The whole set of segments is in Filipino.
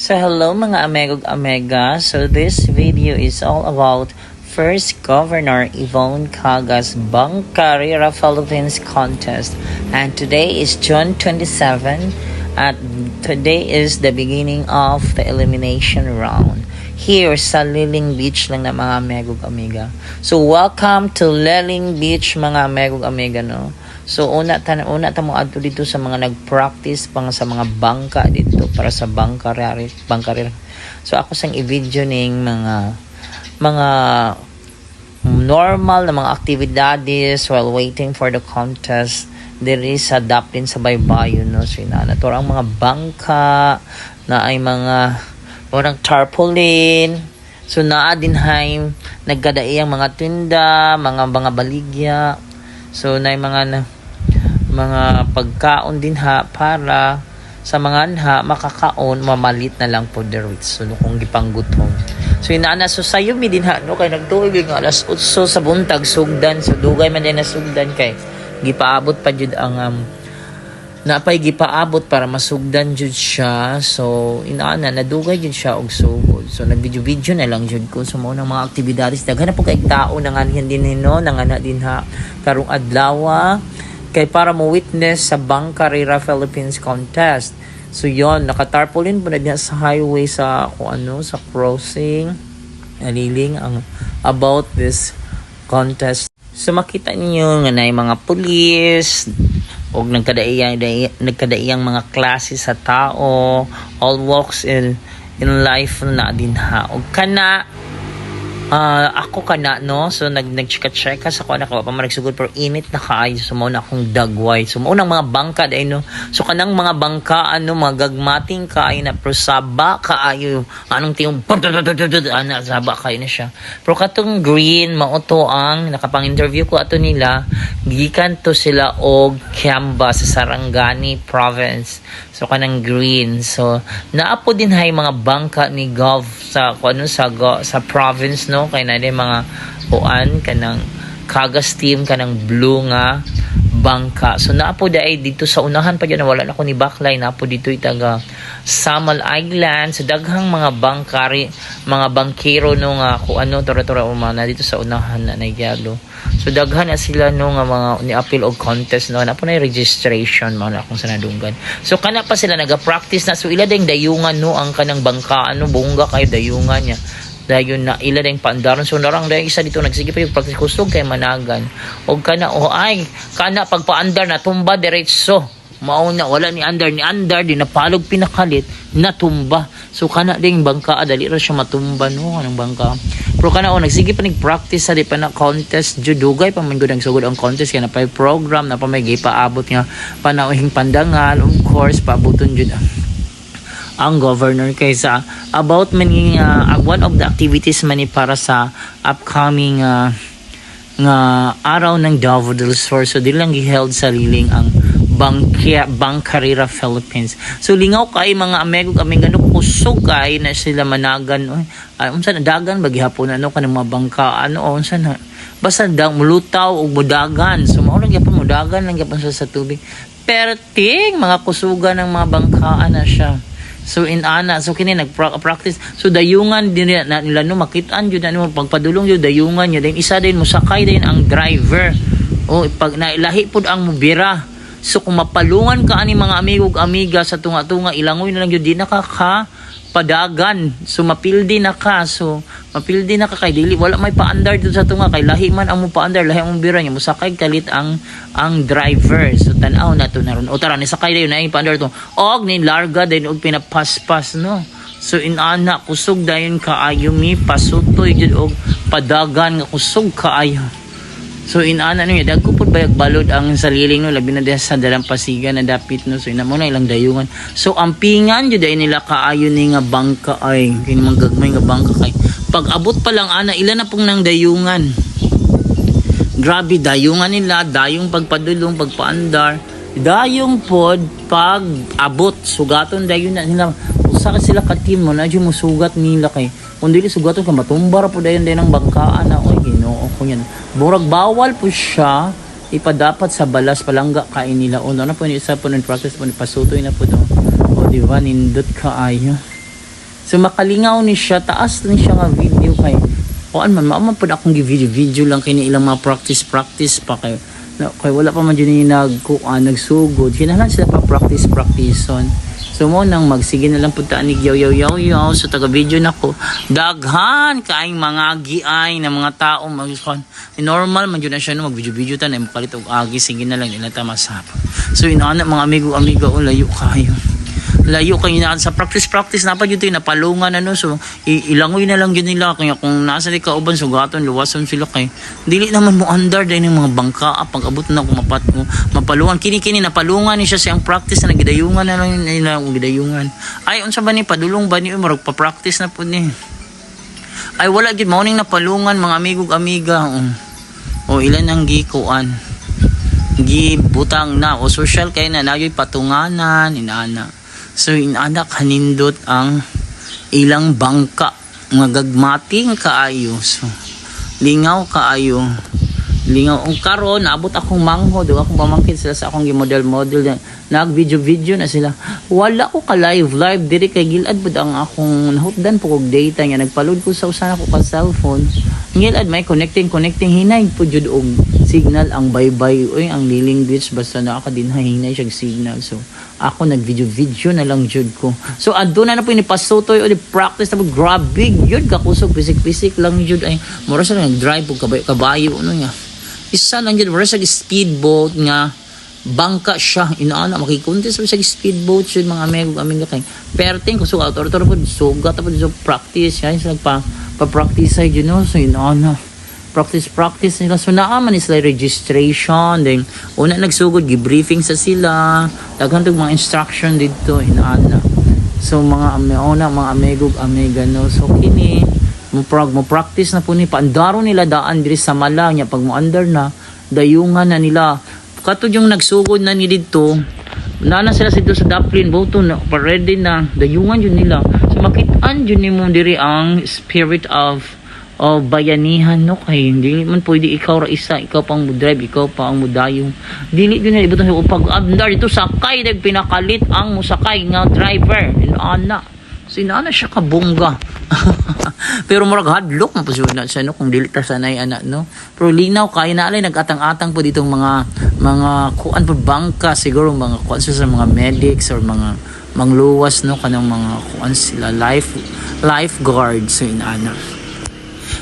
So hello mga Amegog Amega. So this video is all about First Governor Yvonne Kaga's Bangkarira Philippines contest. And today is June 27 at today is the beginning of the elimination round. Here sa Liling Beach lang na mga Amegog Amiga. So welcome to Liling Beach mga Amegog Amiga no. So una tan una ta mo adto dito sa mga nag-practice pang sa mga bangka dito para sa bangkarari bangkarir. So ako sang i-video ning mga mga normal na mga aktibidades while waiting for the contest diri sa Daplin sa Baybayon no so inana to ang mga bangka na ay mga orang tarpaulin. So naa din hay nagkadai ang mga tinda mga mga baligya. So na mga mga pagkaon din ha para sa mga anha makakaon mamalit na lang po rates so kung gipanggutom so inaana so sayo mi din ha no? Kay nagtuig nga alas 8 sa buntag sugdan. So dugay man din na sugdan kay gipaabot pa jud ang um, napay gipaabot para masugdan jud siya. So inaana nadugay jud siya og sugod. So nagvideo-video na lang jud ko so mo ng mga aktibidades. Daghan po kay tao nanganhan din hino nangana din ha karong adlaw kay para mo witness sa Bangkarira Philippines contest. So yon nakatarpaulin po na diyan sa highway sa kung ano sa crossing naliling ang about this contest. So makita niyo nga na mga pulis og nagkadaiyang nagkadaiyang mga klase sa tao, all walks in in life na din ha. Og kana Ah, ako kana no? So nag nagchika-check sa ko nako pa magsugod pero init na kaayo so mao na akong dagway. So mao nang mga bangka dai no? So kanang mga bangka ano mga gagmating kaayo na pero saba kaayo anong tiyong ana saba kaayo na siya. Pero katong green mao to ang nakapang interview ko ato nila. Gikan to sila og Kiamba sa Sarangani province so kanang green. So naapo din hay mga bangka ni Gov sa kung ano sa go, sa province no? Kay na mga uan kanang Kagas team kanang blue nga bangka. So naapo ay dito sa unahan pa dyan wala na ko ni backline naapo dito itaga Samal Island so daghang mga bangkari mga bangkero no nga kung ano tora-tora umana dito sa unahan na nagyalo. So daghan na sila no nga mga ni appeal og contest no na na registration mga na kung sa nadunggan. So kana pa sila naga-practice na so ila ding dayungan no ang kanang bangka ano bungga kayo dayungan niya dayon na ila ding paandaron. So narang dahil isa dito nagsige pa yung practice kusog kay managan. Og kana o ay kana pagpaandar na tumba diretso. Mao na wala ni andar ni andar di napalog pinakalit natumba. So kana ding bangka ah, dali ra siya matumba no? Anong bangka? Pero kana o nagsige pa nig practice sa di pa na contest judugay pa man gud ang sugod ang contest kaya na pa program na pa may gipaabot nga panauhing pandangal of course paaboton jud ang governor kaysa about many uh, one of the activities mani para sa upcoming uh, nga araw ng Daffodils Tour so di lang giheld sa liling ang Bangkia, Bangkarira Philippines. So lingaw kay mga amego kami gano kusog kay na sila managan. Ay unsa na dagan bagi hapon ano kanang mga bangka ano unsa na basta dang mulutaw og mudagan. So mao lang gyapon mudagan lang gyapon sa, sa tubig. Perting mga kusugan ng mga bangkaan na siya. So in ana so kini nag-practice so dayungan din na nila no makitaan jud ano pagpadulong jud dayungan niya din isa din musakay din ang driver. O pag nailahi pud ang mubira. So kung mapalungan ka ani mga amigo amiga sa tunga-tunga ilangoy na lang jud di nakaka padagan. So mapildi na ka. So mapildi na ka kay dili wala may paandar dito sa tunga kay lahi man ang mo paandar lahi ang bira niya musakay kalit ang ang driver. So tan-aw na to naron. O tara ni sakay dayon yung paandar to. Og ni larga din og pinapaspas no. So inana kusog dayon kaayo mi pasutoy jud og padagan nga kusog kaayo. So inaana niya dagko pud bayag balod ang saliling no labi na sa dalampasigan na dapit no? So ina mo na ilang dayungan. So ang pingan jud ay nila kaayo ni nga bangka ay kini mga gagmay nga bangka kay. Pag abot pa lang ana ila na pong nang dayungan. Grabe dayungan nila, dayong pagpadulong, pagpaandar, dayong pod pag abot sugaton dayon na nila. Usa sila ka team mo na mo sugat nila kay. Kung dili sugaton ka matumbar po dayon din ang bangkaan Ginoo ko yan Murag bawal po siya ipadapat sa balas palangga kain nila. O na po ni isa po ng practice po ni pasutoy na po to. O di ba nindot kaayo So makalingaw ni siya, taas ni siya nga video kay man mao man pud akong gi-video video lang kini ilang mga practice practice pa kay na, kay wala pa man dyan nag kuan nagsugod. Kinahanglan sila pa practice practice on so mo nang magsige na lang punta ni yaw yaw yaw yaw so taga video nako daghan kaayong mga giay na mga tao magkuan normal man jud na siya no mag video video ta na makalit og agi sige na lang nila ta masap so inaana mga amigo amiga o layo kayo layo kayo na sa practice practice. Na pa yun tayo napalungan ano so ilangoy na lang yun nila. Kaya kung nasa di kauban sugaton luwason sila kay dili naman mo under din yung mga bangka ah, pag abot na kung mapat mo mapalungan. Kini kini napalungan ni siya siyang practice na gidayungan na lang nila ang gidayungan. Ay unsa ba ni padulong ba ni marag pa practice na pud ni. Ay wala gid morning napalungan mga amigog amiga o, o ilan ang gikuan? Gibutang na o social kay na nagyoy patunganan inaana so inaana kanindot ang ilang bangka. Nga gagmating kaayo. So lingaw kaayo. Lingaw. Ang karon naabot akong mangho. Do akong pamangkin sila sa akong model model na nag video video na sila. Wala ko ka live live diri kay gilad. Pud ang akong nahutdan po kog data nga nagpaload ko sa usa ko ka cellphone gilad may connecting connecting hinay po jud og signal. Ang baybay oy ang liling beach basta naa ka din hinay siya signal. So ako nag video video na lang jud ko. So adto na na po ni pasutoy o practice na po. Grabe yun kakusog pisik pisik lang jud. Ay mura sa nag drive og kabayo kabayo ano nga. Isa lang jud mura sa speedboat nga bangka siya. Inaana makikuntis sa speedboat jud mga amigo aming kay perting kusog auto auto po sugat po so practice. Yan sa pa pa practice ay jud no so inaana practice practice nila. So naaman is like registration. Then una nagsugod gi-briefing sa sila. Daghan mga instruction dito inaana so mga ame una mga amigog amiga no. So kini mo prag mo practice na po ni paandaro nila daan diri sa Malang nya pag mo under na dayungan na nila katod yung nagsugod na ni dito nana sila dito sa Daplin boto na ready na. Dayungan yun nila. So makitaan yun ni mo diri ang spirit of o bayanihan no? Kay hindi man pwede ikaw ra isa ikaw pang drive ikaw pa ang mudayong dili gyud na ibuton sa pag andar dito sakay dag pinakalit ang musakay nga driver. Ana so inaana siya kabungga. Pero murag hadlok man siya na siya no kung dili ta sanay ana no? Pero linaw kay na alay nagatang-atang po ditong mga mga kuan po bangka siguro mga kuan sa mga medics or mga mangluwas no? Kanang mga kuan sila life lifeguard so inaana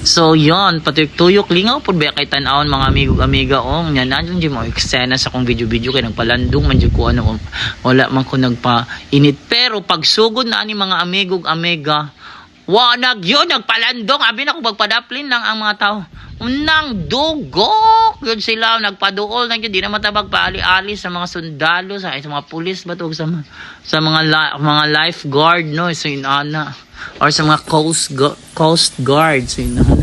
So yon patuyok lingaw pud ba kay tan-awon mga amigo amiga ong nya nandiyan jud mo eksena sa akong video-video kay nagpalandong man ko ano um, wala man ko nagpa init pero pag sugod na ani mga amigo amiga wa nag yun nagpalandong. Abi na ko pagpadaplin lang ang mga tao unang dugok yun sila nagpaduol na yun di na matabag paali-ali sa mga sundalo sa, sa mga pulis ba sa, sa mga li- mga lifeguard no? So inana. Or sa mga coast gu- coast guard so inana.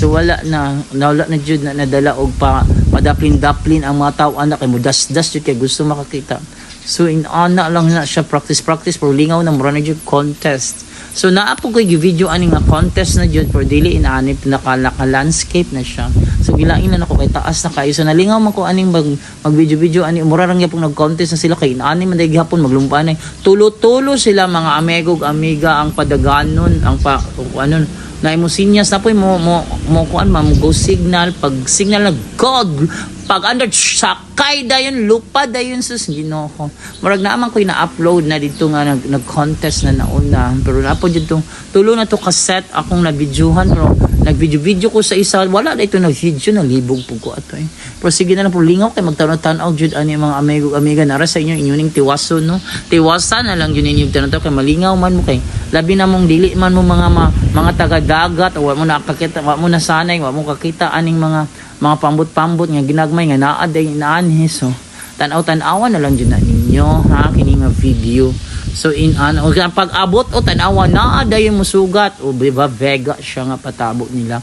So wala na. Nawala na jud na nadala og pa padaplin-daplin ang mga tao anak. Kay mudas-das jud kay gusto makakita. So inana lang na siya. Practice practice. Pero lingaw na mura na jud contest So naa po ko video ani nga contest na jud for dili inaanip naka, naka landscape na siya. So gilain na ako kay taas na kayo. So nalingaw man ko aning mag mag video video ani mura ra gyapon nag contest na sila kay inaani man day gihapon maglumpanay. Tulo-tulo sila mga amigog amiga ang padaganon ang pa ano na mo sinyas na po mo mo mo kuan ma mo go signal pag signal na gog pag under sakay dayon lupa dayon sus Ginoo. Murag na man ko na-upload na dito nga nag, nag-contest na nauna. Pero na po dito tulo na to cassette akong na-videohan pero nag-video-video ko sa isa. Wala na ito nag-video na libog po ko ato eh. Pero sige na lang po lingaw kay magtanaw-tanaw jud ani mga amigo amiga nara sa inyo inyong tiwaso no? Tiwasa na lang yun inyong tanaw kay malingaw man mo kay labi na mong dili man mo mga ma, mga taga-dagat o wa mo nakakita wa mo nasanay wa mo kakita aning mga mga pambot-pambot nga ginagmay nga naa day inaanhi. So tanaw-tanawan na lang jud na ninyo ha? Kini nga video. So in ano pag abot o tanawa naa dayon mo sugat o diba vega siya nga patabo nila.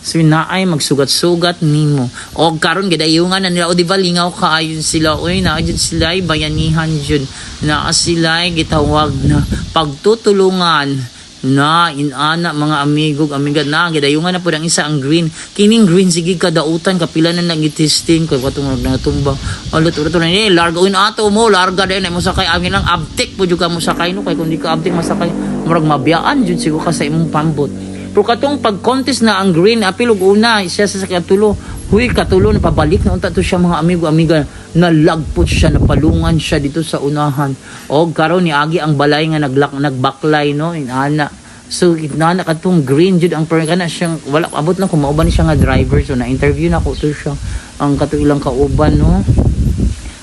So naay magsugat-sugat nimo. O karon gidayungan na nila. O di ba lingaw kaayon sila. Oy na jud sila ay bayanihan jud na sila gitawag na pagtutulungan na inana mga amigog amiga na gidayungan na pud ang isa ang green. Kining green sige kadautan kapila na nang testing kay katong natumbang alot urat na ni larga uin ato mo larga dai na mo sakay amin lang abtik pud ka mo sakay no? Kay kun di ka abtik masakay murag mabiyaan jud siguro ka sa imong pambot. Pero katong pag contest na ang green apil ug una siya sa katulo huy katulo na pabalik na unta to siya mga amigo amiga. Nalagpot siya napalungan siya dito sa unahan. O karon ni agi ang balay nga naglak nagbaklay no? Inana So, na katong green jud ang per kana siyang wala abot lang kung mauban ni siya nga driver. So na interview na ko to siya. Ang kato ilang kauban no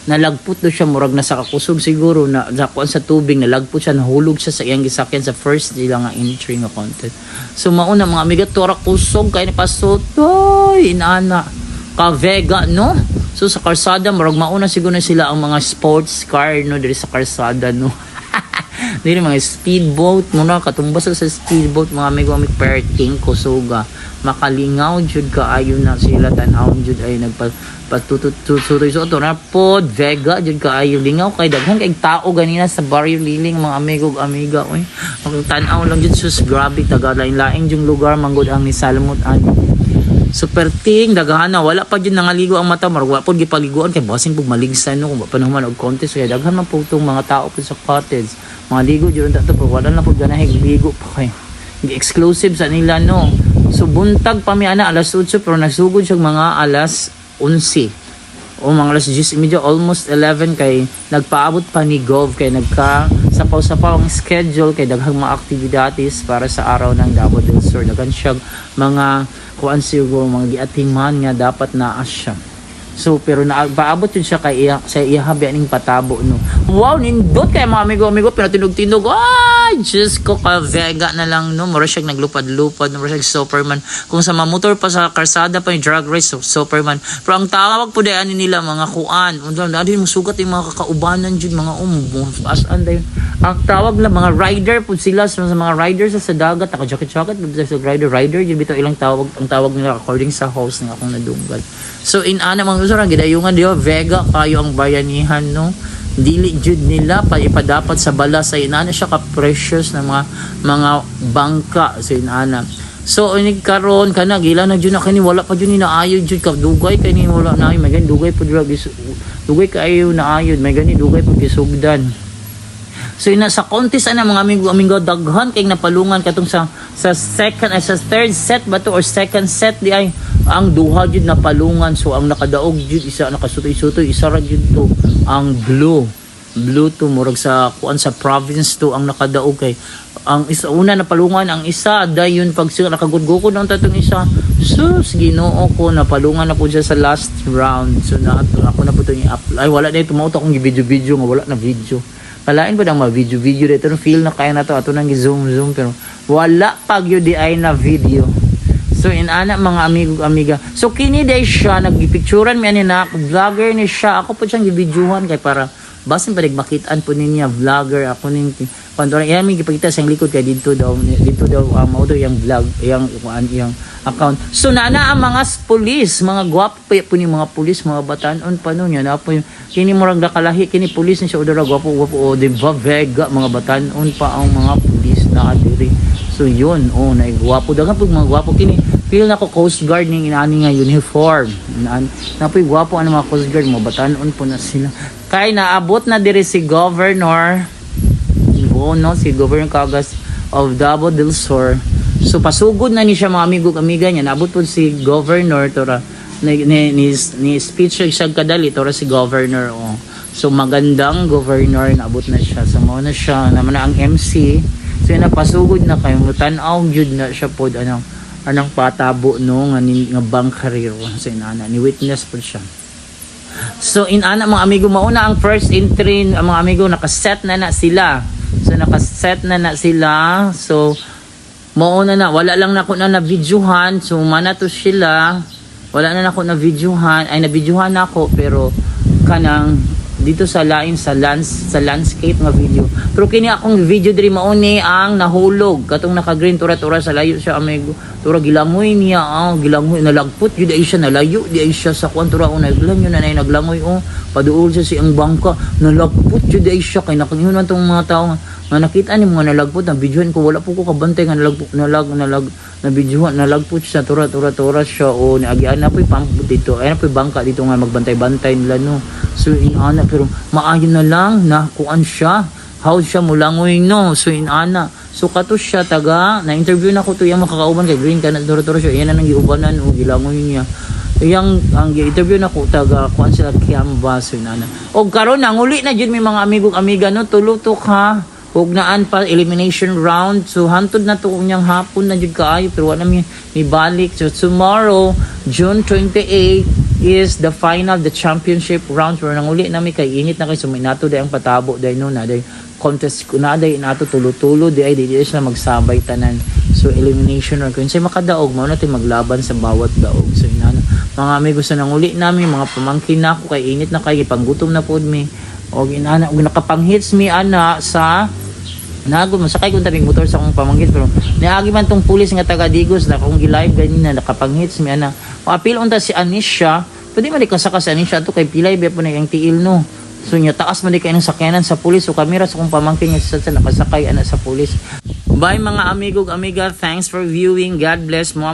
nalagpot do siya murag na kakusog siguro na dakuan sa tubig nalagpot siya nahulog siya sa iyang gisakyan sa first lang nga entry nga content so mauna mga amiga tora kusog kay ni pasotoy inana ka vega no? So sa karsada murag mauna siguro na sila ang mga sports car no diri sa karsada no. Dili mga speedboat muna katumbas sa speedboat mga amigo amig perting kusuga. Makalingaw jud kaayo na sila tan-awon jud ay nagpa patutututoy so to na pod vega jud kaayo lingaw kay daghan kay tao ganina sa barrio liling mga amigo ug amiga oy. Ang tan-aw lang jud sus grabe taga lain-lain jung lugar manggod ang ni Salmot ani super ting daghan na wala pa jud nangaligo ang mata marag wa pod gipaliguan kay basing pug maligsan no kung pa naman og contest kay daghan man po tong mga tao po sa cottage. Mga ligo jud ta pero wala na pud ganahe ligo pa kay. Exclusive sa nila no. So buntag pa mi ana alas 8 pero nasugod siya mga alas 11 o mga alas 10 medyo almost 11 kay nagpaabot pa ni Gov kay nagka sapaw-sapaw ang schedule kay daghang mga aktibidades para sa araw ng Davao del Sur daghan siya mga kuan siguro mga giating man nga dapat naa siya So pero na paabot yun siya kay iya sa iya habi aning patabo no. Wow, nindot kay mga amigo amigo pinatinog-tinog. Ay, just ko ka vega na lang no. Mura siya naglupad-lupad, mura siya Superman. Kung sa mamotor pa sa karsada pa yung drag race so, Superman. Pero ang tawag po dayani nila mga kuan. Na din sugat yung mga kakaubanan jud mga um as anday. Ang tawag lang mga rider po sila sa mga riders sa, sa dagat, naka jacket jacket sa rider rider jud bitaw ilang tawag ang tawag nila according sa host nga akong nadunggal. So in ana mga usara gidayungan diyo Vega kayo ang bayanihan no. Dili jud nila pa ipadapat sa bala sa inana siya ka precious na mga mga bangka sa inana. So ini karon kana gila na jud na kani wala pa jud ni naayo jud ka dugay kani wala na ay may gani dugay pud dugay kaayo na ayod may gani dugay pud kisugdan. So ina sa contest ana mga amigo amigo daghan kay napalungan katong sa sa second ay sa third set ba to or second set di ay ang duha jud napalungan. So ang nakadaog jud isa nakasutoy-sutoy isa ra jud to ang blue. Blue to murag sa kuan sa province to ang nakadaog kay ang isa una napalungan ang isa dayon pag sila nakagudgukod ang tatong isa. Sus Ginoo ko napalungan na po siya sa last round. So na ako na po to i-apply ay wala na ito mauto akong video-video nga wala na video Kalain ba ng mga video-video dito? Feel na kaya na to. Ato nang zoom-zoom. Pero wala pag yun di ay na video. So, in ana mga amigo-amiga. So, kini day siya. Nagipicturan mi ani na. Vlogger ni siya. Ako po siyang gibidyohan kay para basin pa makitaan po niya vlogger ako ning kuando yan mi gipakita sa likod kay dito daw dito daw uh, mao daw yung vlog yang kuan yang account. So nana ang mga pulis mga gwapo po ni mga pulis mga batanon pa no nya na po yung kini murag nakalahi kini pulis ni siya odora gwapo gwapo o di ba vega mga batanon pa ang mga pulis na adiri so yun oh na gwapo. Dagan po mga gwapo kini feel na ko coast guard ning inani nga uniform. Na, na po gwapo ang mga coast guard mga batanon po na sila kay naabot na diri si governor. No? Si governor Cagas of Davao del Sur. So pasugod na ni siya mga amigo amiga niya. Naabot po si governor tora ni, ni, ni, ni speech siya kadali tora si governor oh. so magandang governor naabot na siya. So mao na siya naman na ang MC so yun na pasugod na kayo. Tanaw jud na siya pod anong anong patabo no? Nga, nga bank career sa inana. Ni witness po siya So in ana mga amigo mauna ang first entry ang mga amigo nakaset na na sila. So nakaset na na sila. So mauna na wala lang na ako na na videohan. So mana to sila. Wala na ako na videohan. Ay na videohan ako pero kanang dito sa lain sa lands sa landscape nga video. Pero kini akong video diri mauni ang nahulog katong naka green tura-tura sa layo siya amigo. Tura gilangoy niya ah gilangoy nalagpot jud ay siya nalayo di ay siya sa kwan tura una naglan yun na nay naglangoy oh paduol siya si ang bangka nalagpot jud ay siya kay nakingon man tong mga tao nga, nakita ni mga nalagpot na videohan ko wala po ko kabantay nga nalagpot nalag nalag na videohan nalagpot siya tura tura tura siya o niagian na po'y pamput dito ay na po'y bangka dito nga magbantay-bantay nila no so inana pero maayon na lang na kuan siya how siya mulangoy no so inana So kato siya taga na interview na ko to yang makakauban kay green ka na duro-duro siya. Yan na nang giubanan o gilangoy niya. Yang ang interview na ko taga kuan sila Kiamba so inana. Og karon nanguli na jud may mga amigong amiga no tulutok ha. Ug naan pa elimination round. So hantod na to unyang hapon na jud kaayo pero wala mi mi balik. So tomorrow June 28 is the final the championship round. Pero nanguli na mi kay init na kay so may nato day ang patabo day no? Na day contest ko na day nato tulo-tulo di ay di di sila magsabay tanan. So elimination or kung say makadaog mao natin maglaban sa bawat daog. So inana mga amigo sa nanguli nami mga pamangkin na ako kay init na kay panggutom na pod mi. Og inana og nakapanghits mi ana sa Nagod masakay kung tabing motor sa akong pamangkin pero niagi man tong pulis nga taga Digos na kung gi-live ganina nakapanghits mi ana. Maapil unta si Anisha, pwede man ikasaka si Anisha to kay pilay ba po na yung tiil no. So nya taas man di kay ng sakyanan sa pulis o kamera sa akong pamangkin nga sa sa nakasakay ana sa pulis. Bye mga amigog amiga, thanks for viewing. God bless mo